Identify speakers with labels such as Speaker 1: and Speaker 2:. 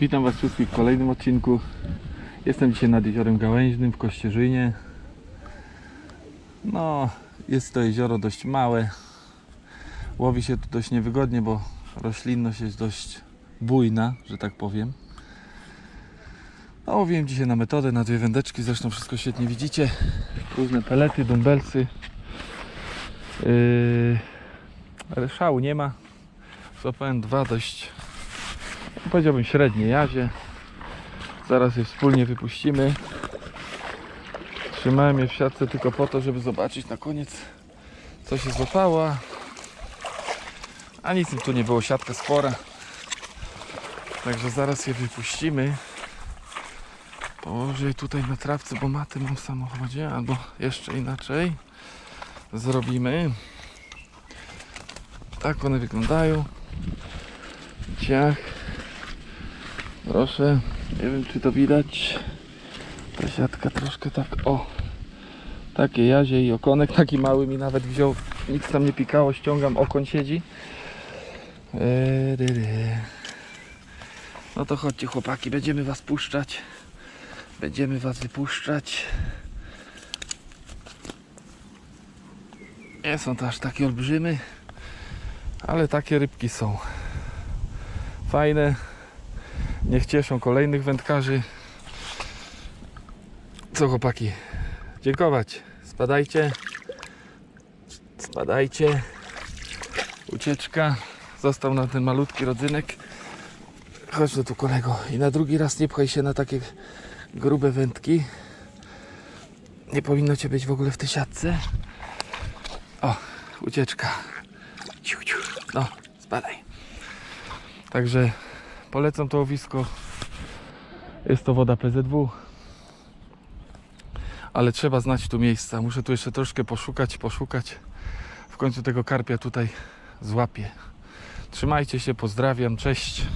Speaker 1: Witam Was wszystkich w kolejnym odcinku. Jestem dzisiaj nad jeziorem Gałęźnym w Kościerzynie. No, jest to jezioro dość małe. Łowi się tu dość niewygodnie, bo roślinność jest dość bujna, że tak powiem. No, łowiłem dzisiaj na metodę, na dwie wędeczki, zresztą wszystko świetnie widzicie. Różne pelety, dumbbellsy. Yy, ale szału nie ma. Złapałem dwa dość powiedziałbym średnie jazie. Zaraz je wspólnie wypuścimy. Trzymałem je w siatce tylko po to, żeby zobaczyć na koniec co się złapała. A nic im tu nie było, siatka spora. Także zaraz je wypuścimy. Położę je tutaj na trawce, bo maty mam w samochodzie, albo jeszcze inaczej. Zrobimy. Tak one wyglądają. Ciach. Proszę, nie wiem czy to widać. Ta siatka troszkę tak, o. Takie jazie i okonek, taki mały mi nawet wziął. Nic tam nie pikało, ściągam, okoń siedzi. Dy. No to chodźcie chłopaki, będziemy was puszczać. Będziemy was wypuszczać. Nie są to aż takie olbrzymy, ale takie rybki są. Fajne, Niech cieszą kolejnych wędkarzy. Co chłopaki? Dziękować. Spadajcie. Spadajcie. Ucieczka. Został nam ten malutki rodzynek. Chodź do tu kolego. I na drugi raz nie pchaj się na takie grube wędki. Nie powinno cię być w ogóle w tej siatce. O, ucieczka. No, spadaj. Także Polecam to łowisko. Jest to woda PZW. Ale trzeba znać tu miejsca. Muszę tu jeszcze troszkę poszukać, poszukać. W końcu tego karpia tutaj złapię. Trzymajcie się, pozdrawiam, cześć.